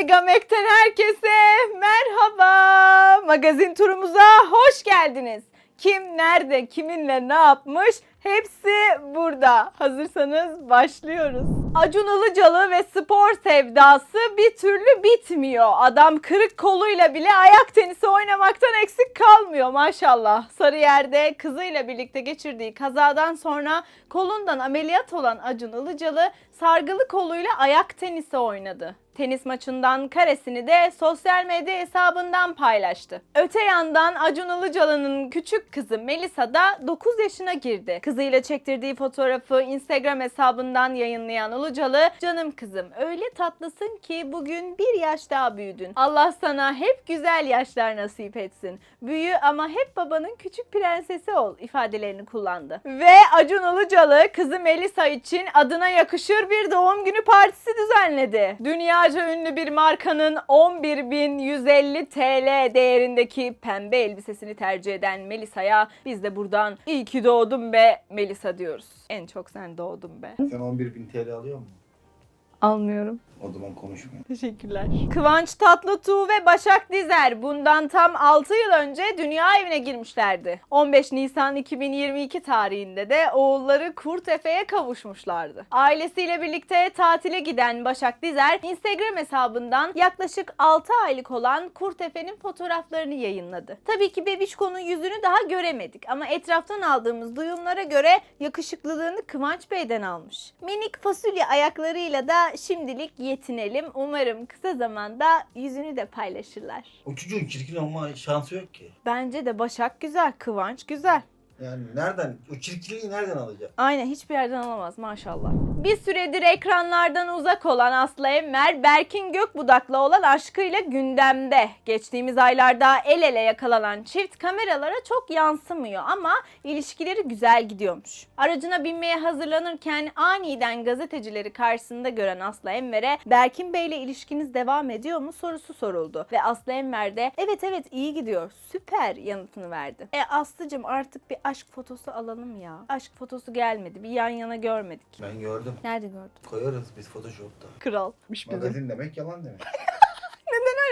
Megamek'ten herkese merhaba. Magazin turumuza hoş geldiniz. Kim nerede, kiminle ne yapmış hepsi burada. Hazırsanız başlıyoruz. Acun Ilıcalı ve spor sevdası bir türlü bitmiyor. Adam kırık koluyla bile ayak tenisi oynamaktan eksik kalmıyor maşallah. Sarıyer'de kızıyla birlikte geçirdiği kazadan sonra kolundan ameliyat olan Acun Ilıcalı sargılı koluyla ayak tenisi oynadı. Tenis maçından karesini de sosyal medya hesabından paylaştı. Öte yandan Acun Ilıcalı'nın küçük kızı Melisa da 9 yaşına girdi. Kızıyla çektirdiği fotoğrafı Instagram hesabından yayınlayan Ilıcalı, "Canım kızım, öyle tatlısın ki bugün bir yaş daha büyüdün. Allah sana hep güzel yaşlar nasip etsin. Büyü ama hep babanın küçük prensesi ol." ifadelerini kullandı. Ve Acun Ilıcalı kızı Melisa için adına yakışır bir doğum günü partisi düzenledi. Dünyaca ünlü bir markanın 11.150 TL değerindeki pembe elbisesini tercih eden Melisa'ya biz de buradan iyi ki doğdun be Melisa diyoruz. En çok sen doğdun be. Sen 11 bin TL alıyor musun? Almıyorum. O zaman konuşmuyor. Teşekkürler. Kıvanç Tatlıtuğ ve Başak Dizer bundan tam 6 yıl önce dünya evine girmişlerdi. 15 Nisan 2022 tarihinde de oğulları Kurtefe'ye kavuşmuşlardı. Ailesiyle birlikte tatile giden Başak Dizer Instagram hesabından yaklaşık 6 aylık olan Kurtefe'nin fotoğraflarını yayınladı. Tabii ki bebişkonun yüzünü daha göremedik ama etraftan aldığımız duyumlara göre yakışıklılığını Kıvanç Bey'den almış. Minik fasulye ayaklarıyla da şimdilik yetinelim. Umarım kısa zamanda yüzünü de paylaşırlar. O çocuğun çirkin olma şansı yok ki. Bence de Başak güzel, Kıvanç güzel. Yani nereden, o çirkinliği nereden alacak? Aynen hiçbir yerden alamaz maşallah. Bir süredir ekranlardan uzak olan Aslı Enver, Berkin Gökbudak'la olan aşkıyla gündemde. Geçtiğimiz aylarda el ele yakalanan çift kameralara çok yansımıyor ama ilişkileri güzel gidiyormuş. Aracına binmeye hazırlanırken aniden gazetecileri karşısında gören Aslı Enver'e Berkin Bey'le ilişkiniz devam ediyor mu sorusu soruldu. Ve Aslı Enver de evet evet iyi gidiyor süper yanıtını verdi. E Aslı'cım artık bir aşk fotosu alalım ya. Aşk fotosu gelmedi bir yan yana görmedik. Ben gördüm. Nerede gördün? Koyarız biz Photoshop'ta. De. Magazin demek yalan demek.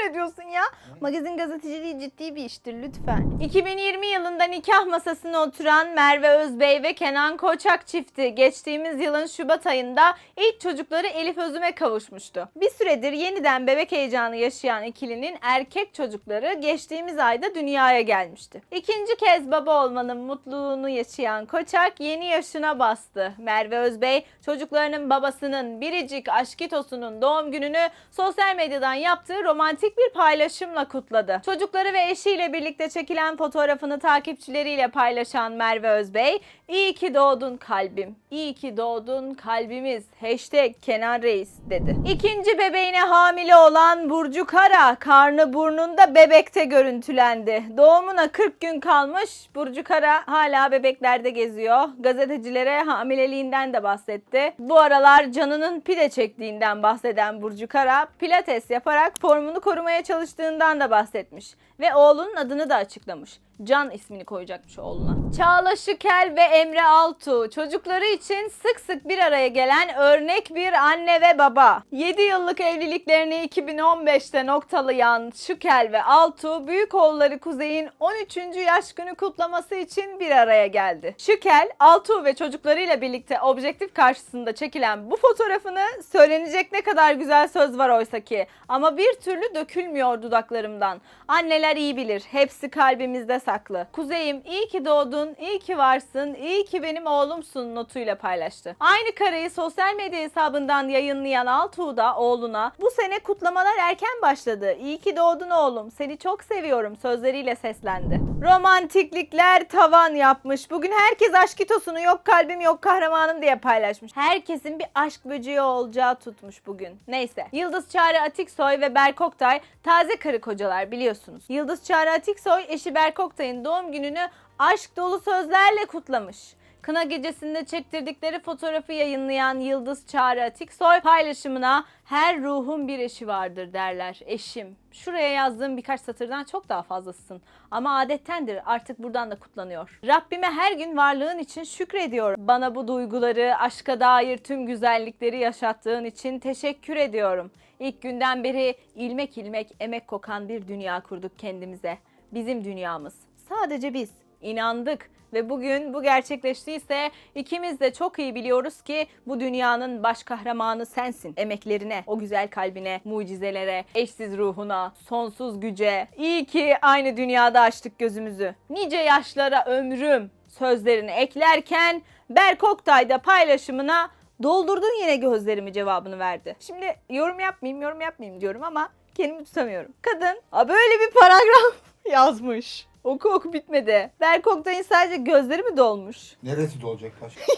Öyle diyorsun ya. Magazin gazeteciliği ciddi bir iştir lütfen. 2020 yılında nikah masasına oturan Merve Özbey ve Kenan Koçak çifti geçtiğimiz yılın Şubat ayında ilk çocukları Elif Özüm'e kavuşmuştu. Bir süredir yeniden bebek heyecanı yaşayan ikilinin erkek çocukları geçtiğimiz ayda dünyaya gelmişti. İkinci kez baba olmanın mutluluğunu yaşayan Koçak yeni yaşına bastı. Merve Özbey çocuklarının babasının biricik aşkitosunun doğum gününü sosyal medyadan yaptığı romantik bir paylaşımla kutladı. Çocukları ve eşiyle birlikte çekilen fotoğrafını takipçileriyle paylaşan Merve Özbey, İyi ki doğdun kalbim, iyi ki doğdun kalbimiz, hashtag Kenan Reis dedi. İkinci bebeğine hamile olan Burcu Kara, karnı burnunda bebekte görüntülendi. Doğumuna 40 gün kalmış, Burcu Kara hala bebeklerde geziyor. Gazetecilere hamileliğinden de bahsetti. Bu aralar canının pide çektiğinden bahseden Burcu Kara, pilates yaparak formunu korumaya çalıştığından da bahsetmiş. Ve oğlunun adını da açıklamış. Can ismini koyacakmış oğluna. Çağla Şükel ve Emre Altuğ çocukları için sık sık bir araya gelen örnek bir anne ve baba. 7 yıllık evliliklerini 2015'te noktalayan Şükel ve Altuğ büyük oğulları Kuzey'in 13. yaş günü kutlaması için bir araya geldi. Şükel, Altuğ ve çocuklarıyla birlikte objektif karşısında çekilen bu fotoğrafını söylenecek ne kadar güzel söz var oysa ki ama bir türlü dökülmüyor dudaklarımdan. Anneler iyi bilir. Hepsi kalbimizde saklı. Kuzeyim iyi ki doğdun, iyi ki varsın, iyi ki benim oğlumsun notuyla paylaştı. Aynı kareyi sosyal medya hesabından yayınlayan Altuğ da oğluna bu sene kutlamalar erken başladı. İyi ki doğdun oğlum. Seni çok seviyorum sözleriyle seslendi. Romantiklikler tavan yapmış. Bugün herkes aşkitosunu yok kalbim yok kahramanım diye paylaşmış. Herkesin bir aşk böceği olacağı tutmuş bugün. Neyse. Yıldız Çağrı Atiksoy ve Berk Oktay taze karı kocalar biliyorsunuz. Yıldız Çağrı Atiksoy eşi Berk Oktay'ın doğum gününü aşk dolu sözlerle kutlamış. Kına gecesinde çektirdikleri fotoğrafı yayınlayan Yıldız Çağrı Atiksoy paylaşımına her ruhun bir eşi vardır derler. Eşim. Şuraya yazdığım birkaç satırdan çok daha fazlasın. Ama adettendir artık buradan da kutlanıyor. Rabbime her gün varlığın için şükrediyorum. Bana bu duyguları, aşka dair tüm güzellikleri yaşattığın için teşekkür ediyorum. İlk günden beri ilmek ilmek emek kokan bir dünya kurduk kendimize. Bizim dünyamız. Sadece biz. İnandık ve bugün bu gerçekleştiyse ikimiz de çok iyi biliyoruz ki bu dünyanın baş kahramanı sensin. Emeklerine, o güzel kalbine, mucizelere, eşsiz ruhuna, sonsuz güce. İyi ki aynı dünyada açtık gözümüzü. Nice yaşlara ömrüm sözlerini eklerken Berk Oktay paylaşımına doldurdun yine gözlerimi cevabını verdi. Şimdi yorum yapmayayım, yorum yapmayayım diyorum ama kendimi tutamıyorum. Kadın "Aa, böyle bir paragraf yazmış. Oku oku bitmedi. Berk Oktay'ın sadece gözleri mi dolmuş? Neresi dolacak başka?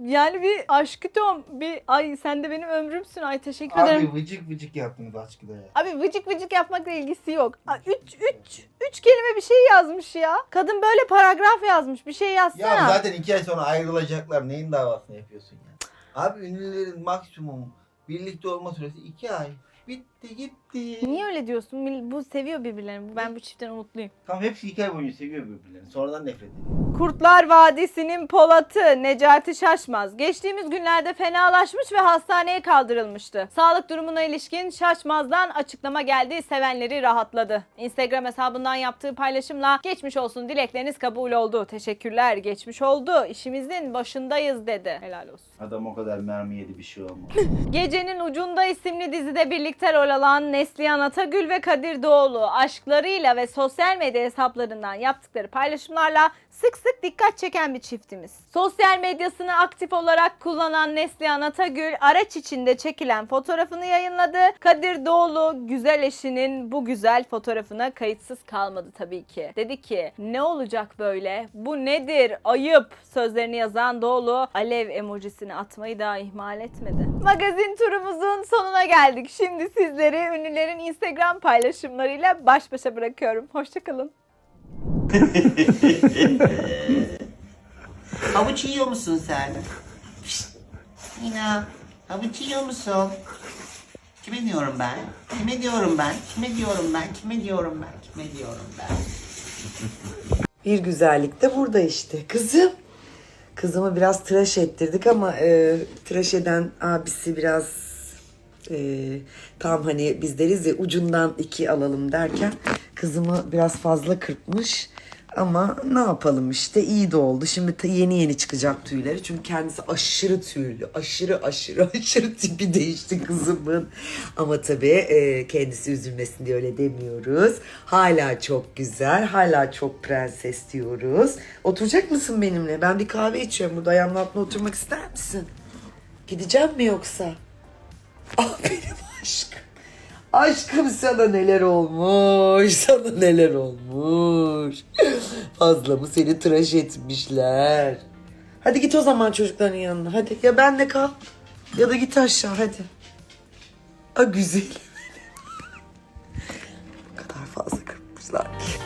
Yani bir aşkı tom, bir ay sen de benim ömrümsün ay teşekkür ederim. Abi vıcık vıcık yaptınız aşkıda ya. Abi vıcık vıcık yapmakla ilgisi yok. Aa, Üç, üç, üç kelime bir şey yazmış ya. Kadın böyle paragraf yazmış. Bir şey yazsana. Ya zaten iki ay sonra ayrılacaklar. Neyin davasını yapıyorsun ya? Abi ünlülerin maksimum birlikte olma süresi iki ay. Bitti gitti. Niye öyle diyorsun? Bu seviyor birbirlerini. Ben bu çiftten umutluyum. Tam hepsi iki ay boyunca seviyor birbirlerini. Sonradan nefret ediyor. Kurtlar Vadisi'nin Polat'ı Necati Şaşmaz geçtiğimiz günlerde fenalaşmış ve hastaneye kaldırılmıştı. Sağlık durumuna ilişkin Şaşmaz'dan açıklama geldi, sevenleri rahatladı. Instagram hesabından yaptığı paylaşımla geçmiş olsun dilekleriniz kabul oldu. Teşekkürler geçmiş oldu. İşimizin başındayız dedi. Helal olsun. Adam o kadar mermi yedi bir şey olmaz. Gecenin Ucunda isimli dizide birlikte rol alan Neslihan Atagül ve Kadir Doğulu aşklarıyla ve sosyal medya hesaplarından yaptıkları paylaşımlarla sık sık dikkat çeken bir çiftimiz. Sosyal medyasını aktif olarak kullanan Neslihan Atagül araç içinde çekilen fotoğrafını yayınladı. Kadir Doğulu güzel eşinin bu güzel fotoğrafına kayıtsız kalmadı tabii ki. Dedi ki ne olacak böyle? Bu nedir? Ayıp sözlerini yazan Doğulu alev emojisini atmayı da ihmal etmedi. Magazin turumuzun sonuna geldik. Şimdi sizleri ünlülerin Instagram paylaşımlarıyla baş başa bırakıyorum. Hoşçakalın. Havuç yiyor musun sen? Mina, havuç yiyor musun? Kime diyorum ben? Kime diyorum ben? Kime diyorum ben? Kime diyorum ben? Kime diyorum ben? Bir güzellik de burada işte. Kızım. Kızımı biraz tıraş ettirdik ama e, tıraş eden abisi biraz e, tam hani biz deriz ya ucundan iki alalım derken kızımı biraz fazla kırpmış. Ama ne yapalım işte iyi de oldu. Şimdi yeni yeni çıkacak tüyleri. Çünkü kendisi aşırı tüylü. Aşırı aşırı aşırı tipi değişti kızımın. Ama tabii e, kendisi üzülmesin diye öyle demiyoruz. Hala çok güzel. Hala çok prenses diyoruz. Oturacak mısın benimle? Ben bir kahve içiyorum. Burada ayağımın altına oturmak ister misin? Gideceğim mi yoksa? Ah benim aşkım. Aşkım sana neler olmuş, sana neler olmuş. Fazla mı seni tıraş etmişler. Hadi git o zaman çocukların yanına. Hadi ya benle kal ya da git aşağı hadi. A güzelim. ne kadar fazla kırpmışlar ki.